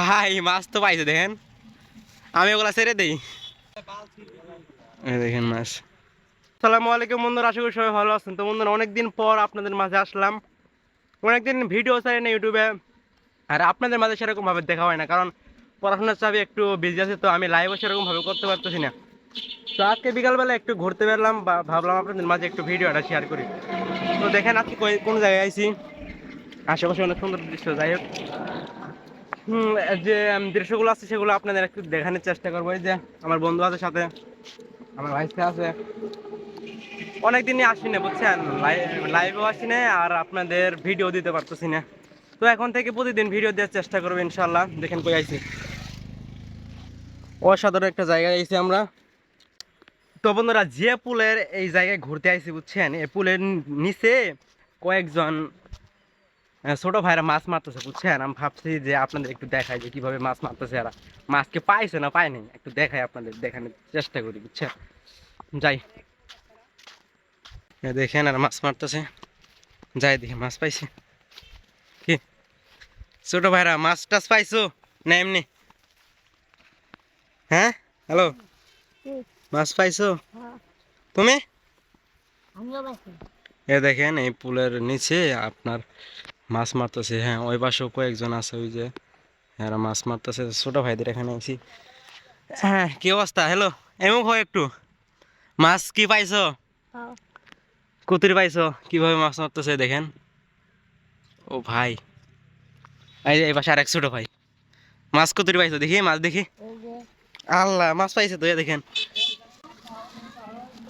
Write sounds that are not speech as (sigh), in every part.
ভাই, মাছ তো পাইছে, দেখেন। আমি ওগুলা ছেড়ে দিই। দেখেন মাছ। সালামু আলাইকুম বন্ধুরা, আশা করি সবাই ভালো আছেন। তো বন্ধুরা, অনেকদিন পর আপনাদের মাঝে আসলাম। অনেকদিন ভিডিও চাই না ইউটিউবে। আর আপনাদের মাঝে সেরকম ভাবে দেখা হয় না, কারণ পড়াশোনার চাপে একটু বিজি আছে, তো আমি লাইভও সেরকম ভাবে করতে পারতেছি না। তো আজকে বিকালবেলা একটু ঘুরতে বেরলাম বা ভাবলাম আপনাদের মাঝে একটু ভিডিওটা শেয়ার করি। তো দেখেন আজকে কোন জায়গায় আইছি। আশেপাশে অনেক সুন্দর দৃশ্য, যাই হোক। যে দৃশ্যগুলো আছে সেগুলো আপনাদের একটু দেখানোর চেষ্টা করব। এই যে, আমার বন্ধু আছে সাথে, আমার ভাইসা আছে। অনেকদিনই আসি না বুঝছেন? লাইভেও আসি না আর আপনাদের ভিডিও দিতে পারতেছি না। তো এখন থেকে প্রতিদিন ভিডিও দেওয়ার চেষ্টা করব ইনশাল্লাহ দেখেন কই আইছি। অসাধারণ একটা জায়গায় আইছি আমরা। তো বন্ধুরা, যে পুলের এই জায়গায় ঘুরতে আইছি, বুঝছেন? এই পুলের নিচে কয়েকজন ছোট ভাইরা মাছ মারতেছে বুঝছেন? আমি ভাবছি যে আপনাদের একটু দেখাই যে কীভাবে মাছ মারতেছে এরা। মাছকে পাইছে না পায়নি একটু দেখাই আপনাদের দেখানোর চেষ্টা করি বুঝছেন? যাই। দেখেন আর মাছ মারতেছে। যাই দেখি মাছ পাইছি। কি? ছোট ভাইরা মাছ টাছ পাইছো? না এমনি? হ্যাঁ? হ্যালো? মাছ পাইছো? তুমি? এ দেখেন এই পুলের নিচে আপনার মাছ মারতেছে হ্যাঁ ওই পাশেও কয়েকজন আছে ওই যে এরা মাছ মারতেছে ছোট ভাইদের এখানে আছি হ্যাঁ কি অবস্থা? হ্যালো এমন হয় একটু। মাছ কি পাইছো? হ্যাঁ। কুতুরি পাইছো? কীভাবে মাছ মারতেছে দেখেন। ও ভাই। এই যে এই পাশে আরেক ছোট ভাই। মাছ কুতুরি পাইছো? দেখি মাছ দেখি। আল্লাহ মাছ পাইছে তো দেখেন।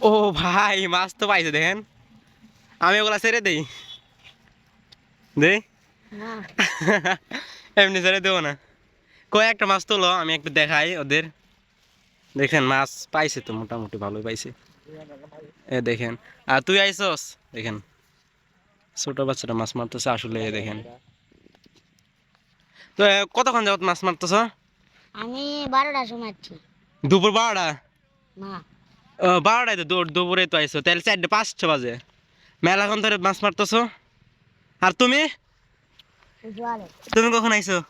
ও ভাই মাছ তো পাইছে দেখেন। আমি ওগুলা ছেড়ে দেই। না। (laughs) এমনি ছেড়ে দেবো না। কয়েকটা মাছ তোলো আমি একটু দেখাই ওদের। দেখেন মাছ পাইছে তো মোটামুটি ভালোই পাইছে। এ দেখেন আর তুই আইসস? দেখেন ছোট বাচ্চাটা মাছ মারতেছে আসলে এ দেখেন। তো কতক্ষণ যাবত মাছ মারতেছ? আমি বারোটার সময় দুপুর বারোটা? বারোটায় তো দুপুরে তো আইসো। তাহলে চারটে পাঁচটা বাজে। মেলাখন ধরে মাছ মারতেছো? আর তুমি? তুমি কখন সময়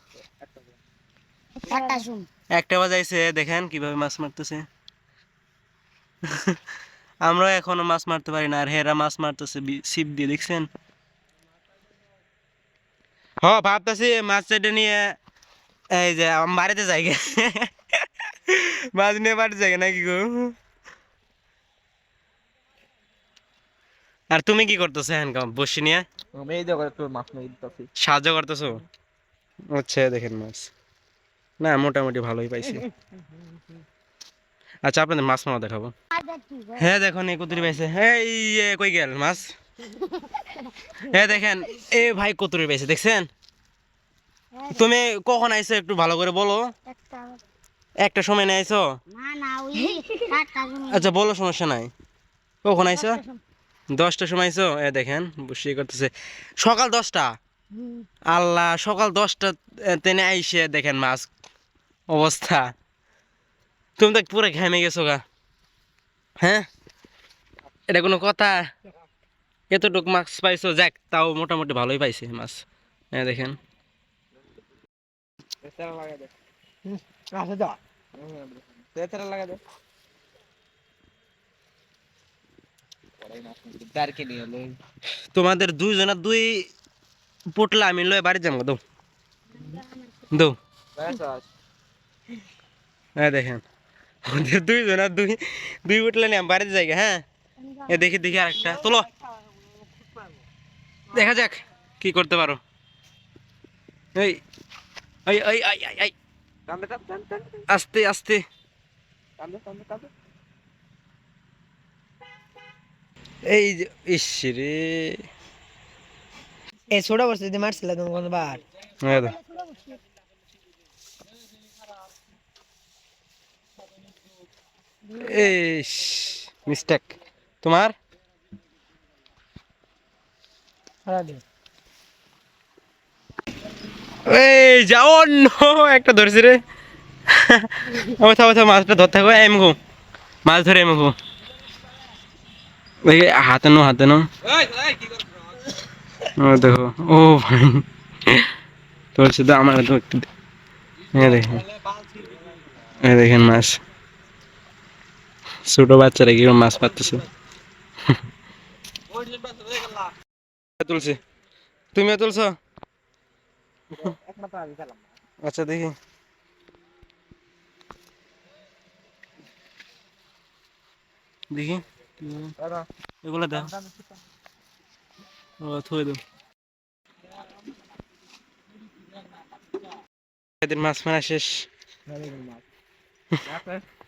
একটা বাজাইছে দেখেন কীভাবে মাছ মারতেছে। (laughs) আমরা এখনও মাছ মারতে পারি না আর হেরা মাছ মারতেছে ছিপ দিয়ে দেখছেন? হ ভাবতেছি মাছ চেটে নিয়ে এই যে বাড়িতে যাই (laughs) মাছ নিয়ে বাড়িতে যাই নাকি গো? আর তুমি কি করতেছো হ্যান বসে নিয়ে? আমি এই জায়গায় তোর মাছ মেরে দিতেছি। সাহায্য করতেছো? আচ্ছা দেখেন মাছ। না মোটামুটি ভালোই পাইছি। আচ্ছা আপনাদের মাছ মামা দেখাবো। হ্যাঁ দেখুন এই কতুরি পাইছে। হ্যাঁ এই এ, কই গেল মাছ? হ্যাঁ দেখেন এ ভাই কতুরি পাইছে দেখছেন? তুমি কখন আইছো একটু ভালো করে বলো? একটা একটা সময় নিয়ে আইছো? না না ওই আচ্ছা বলো সমস্যা নাই। কখন আইছো? দশটার সময় আইছো? এ দেখেন বসিয়ে করতেছে। সকাল দশটা? আল্লাহ, সকাল দশটা তেনে আইসে দেখেন মাছ অবস্থা। তুমি তো পুরো ঘেমে গেছো গা। হ্যাঁ? এটা কোনো কথা? এতটুক মাছ পাইছো? যাক, তাও মোটামুটি ভালোই পাইছে মাছ। হ্যাঁ দেখেন। তেরা লাগা দে কাছে যা তেরা লাগা দে দারকে নিয়ে লই তোমাদের দুইজনের দুই পুটলা আমি লয়ে বাড়ি যাব দৌ। দৌ। হ্যাঁ দেখেন ওদের দুইজনের দুই দুই পুটলা নিয়ে আমি বাড়িতে যাই হ্যাঁ? এ দেখি দেখি আরেকটা তোলো। দেখা যাক কি করতে পারো। এই টানতে টান টান টান আস্তে আস্তে। এই যে ইস রে। এ ছোট বসে যদি মারছিল তুমি কোনবার। ইস মিস্টেক তোমার? এই যা অন্য একটা ধরছি রে। ও মাছটা ধরতে থাকো। এমগো মাছ ধরে এমগো দেখি হাতে নো হাতে নো দেখো ও ভাই। তোর সাথে আমার তো একটু দে। দেখেন। দেখেন মাছ। ছোট বাচ্চারা কীরকম মাছ পাচ্ছে তুলছি? তুমিও তুলছো? আচ্ছা দেখি। দেখি। এগুলো দাও থুয়ে দাও এদের মাছ মারা শেষ। (laughs)